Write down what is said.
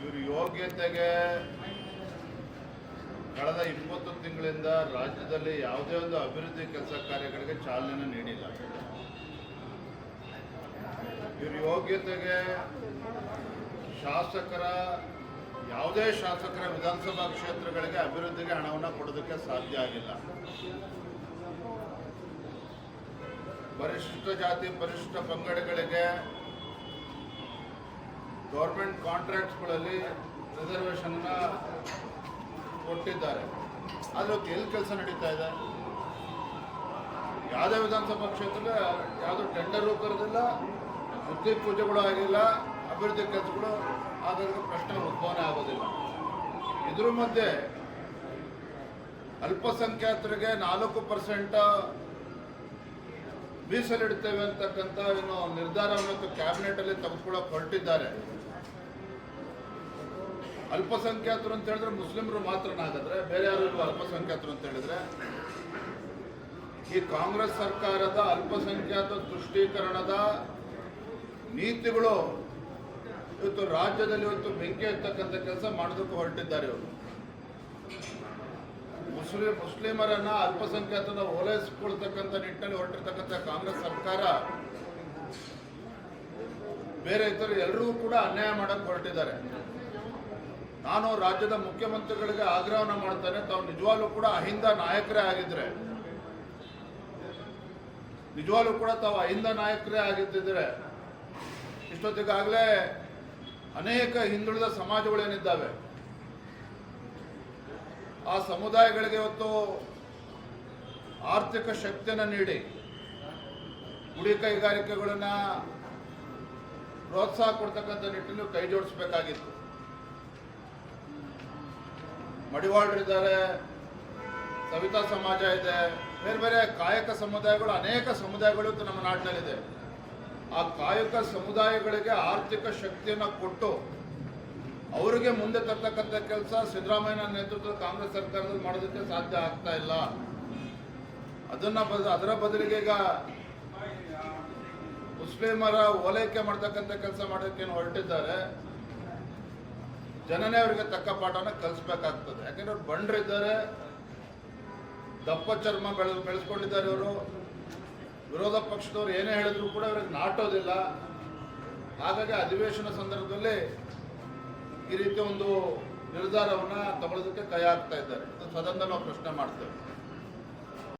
ಇವ್ರ ಯೋಗ್ಯತೆಗೆ ಕಳೆದ ಇಪ್ಪತ್ತು ತಿಂಗಳಿಂದ ರಾಜ್ಯದಲ್ಲಿ ಯಾವುದೇ ಒಂದು ಅಭಿವೃದ್ಧಿ ಕೆಲಸ ಕಾರ್ಯಗಳಿಗೆ ಚಾಲನೆ ನೀಡಿಲ್ಲ. ಇವ್ರ ಯೋಗ್ಯತೆಗೆ ಶಾಸಕರ, ಯಾವುದೇ ಶಾಸಕರ ವಿಧಾನಸಭಾ ಕ್ಷೇತ್ರಗಳಿಗೆ ಅಭಿವೃದ್ಧಿಗೆ ಹಣವನ್ನು ಕೊಡೋದಕ್ಕೆ ಸಾಧ್ಯ ಆಗಿಲ್ಲ. ಪರಿಶಿಷ್ಟ ಜಾತಿ ಪರಿಶಿಷ್ಟ ಪಂಗಡಗಳಿಗೆ ಗೌರ್ಮೆಂಟ್ ಕಾಂಟ್ರಾಕ್ಟ್ಸ್ಗಳಲ್ಲಿ ರಿಸರ್ವೇಷನ್ನ ಕೊಟ್ಟಿದ್ದಾರೆ. ಅವತ್ತು ಎಲ್ಲಿ ಕೆಲಸ ನಡೀತಾ ಇದೆ? ಯಾವುದೇ ವಿಧಾನಸಭಾ ಕ್ಷೇತ್ರದ ಯಾವುದೋ ಟೆಂಡರು ಕರೆದಿಲ್ಲ ಬುದ್ಧಿ ಪೂಜೆಗಳು ಆಗಿಲ್ಲ, ಅಭಿವೃದ್ಧಿ ಕೆಲಸಗಳು ಆಗೋದಕ್ಕೆ ಪ್ರಶ್ನೆ ಉದ್ಭವನೆ ಆಗೋದಿಲ್ಲ. ಇದ್ರ ಮಧ್ಯೆ ಅಲ್ಪಸಂಖ್ಯಾತರಿಗೆ ನಾಲ್ಕು ಪರ್ಸೆಂಟ್ ಮೀಸಲಿಡ್ತೇವೆ ಅಂತಕ್ಕಂಥ ಏನು ನಿರ್ಧಾರವನ್ನು ಕ್ಯಾಬಿನೆಟಲ್ಲಿ ತೆಗೆದುಕೊಳ್ಳೋಕೆ ಹೊರಟಿದ್ದಾರೆ. ಅಲ್ಪಸಂಖ್ಯಾತರು ಅಂತ ಹೇಳಿದ್ರೆ ಮುಸ್ಲಿಮರು ಮಾತ್ರನಾಗಿದ್ರೆ ಬೇರೆ ಯಾರು ಅಲ್ಪಸಂಖ್ಯಾತರು ಅಂತ ಹೇಳಿದ್ರೆ? ಈ ಕಾಂಗ್ರೆಸ್ ಸರ್ಕಾರದ ಅಲ್ಪಸಂಖ್ಯಾತ ತುಷ್ಟೀಕರಣದ ನೀತಿಗಳು ಇವತ್ತು ರಾಜ್ಯದಲ್ಲಿ ಇವತ್ತು ಬೆಂಕಿ ಎತ್ತಕ್ಕಂಥ ಕೆಲಸ ಮಾಡೋದಕ್ಕೆ ಹೊರಟಿದ್ದಾರೆ ಇವರು. ಮುಸ್ಲಿಂ, ಮುಸ್ಲಿಮರನ್ನ ಅಲ್ಪಸಂಖ್ಯಾತನ ಓಲೈಸಿಕೊಳ್ತಕ್ಕಂಥ ನಿಟ್ಟಿನಲ್ಲಿ ಹೊರಟಿರ್ತಕ್ಕಂಥ ಕಾಂಗ್ರೆಸ್ ಸರ್ಕಾರ ಬೇರೆ ಇತರ ಎಲ್ಲರೂ ಕೂಡ ಅನ್ಯಾಯ ಮಾಡಕ್ಕೆ ಹೊರಟಿದ್ದಾರೆ. ನಾನು ರಾಜ್ಯದ ಮುಖ್ಯಮಂತ್ರಿಗಳಿಗೆ ಆಗ್ರಹವನ್ನು ಮಾಡ್ತೇನೆ. ತಾವು ನಿಜವಾಗ್ಲೂ ಕೂಡ ಅಹಿಂದ ನಾಯಕರೇ ಆಗಿದ್ರೆ, ನಿಜವಾಗ್ಲೂ ಕೂಡ ತಾವು ಅಹಿಂದ ನಾಯಕರೇ ಆಗಿದ್ದಿದ್ರೆ, ಇಷ್ಟೊತ್ತಿಗಾಗಲೇ ಅನೇಕ ಹಿಂದುಳಿದ ಸಮಾಜಗಳೇನಿದ್ದಾವೆ, ಆ ಸಮುದಾಯಗಳಿಗೆ ಇವತ್ತು ಆರ್ಥಿಕ ಶಕ್ತಿಯನ್ನು ನೀಡಿ, ಗುಡಿ ಕೈಗಾರಿಕೆಗಳನ್ನ ಪ್ರೋತ್ಸಾಹ ಕೊಡ್ತಕ್ಕಂಥ ನಿಟ್ಟಿನಲ್ಲಿ ಕೈ ಜೋಡಿಸ್ಬೇಕಾಗಿತ್ತು. ಮಡಿವಾಳರಿದ್ದಾರೆ ಸವಿತಾ ಸಮಾಜ ಇದೆ, ಬೇರೆ ಬೇರೆ ಕಾಯಕ ಸಮುದಾಯಗಳು, ಅನೇಕ ಸಮುದಾಯಗಳು ನಮ್ಮ ನಾಡಿನಲ್ಲಿದೆ. ಆ ಕಾಯಕ ಸಮುದಾಯಗಳಿಗೆ ಆರ್ಥಿಕ ಶಕ್ತಿಯನ್ನು ಕೊಟ್ಟು ಅವರಿಗೆ ಮುಂದೆ ತರ್ತಕ್ಕಂಥ ಕೆಲಸ ಸಿದ್ದರಾಮಯ್ಯ ನೇತೃತ್ವದ ಕಾಂಗ್ರೆಸ್ ಸರ್ಕಾರದಲ್ಲಿ ಮಾಡೋದಕ್ಕೆ ಸಾಧ್ಯ ಆಗ್ತಾ ಇಲ್ಲ. ಅದನ್ನ ಅದರ ಬದಲಿಗೆ ಈಗ ಮುಸ್ಲಿಮರ ಓಲೈಕೆ ಮಾಡ್ತಕ್ಕಂಥ ಕೆಲಸ ಮಾಡೋಕ್ಕೇನು ಹೊರಟಿದ್ದಾರೆ. ಜನನೇ ಅವರಿಗೆ ತಕ್ಕ ಪಾಠನ ಕಲಿಸ್ಬೇಕಾಗ್ತದೆ. ಯಾಕಂದ್ರೆ ಅವ್ರು ಬಂಡ್ರಿದ್ದಾರೆ, ದಪ್ಪ ಚರ್ಮ ಬೆಳೆ, ಬೆಳೆಸ್ಕೊಂಡಿದ್ದಾರೆ ಅವರು. ವಿರೋಧ ಪಕ್ಷದವ್ರು ಏನೇ ಹೇಳಿದ್ರು ಕೂಡ ಅವ್ರಿಗೆ ನಾಟೋದಿಲ್ಲ. ಹಾಗಾಗಿ ಅಧಿವೇಶನ ಸಂದರ್ಭದಲ್ಲಿ ಈ ರೀತಿ ಒಂದು ನಿರ್ಧಾರವನ್ನ ತಗೊಳ್ಳೋದಕ್ಕೆ ಕೈ ಹಾಕ್ತಾ ಇದ್ದಾರೆ. ಇದು ಸದನದಲ್ಲಿ ನಾವು ಪ್ರಶ್ನೆ ಮಾಡ್ತೇವೆ.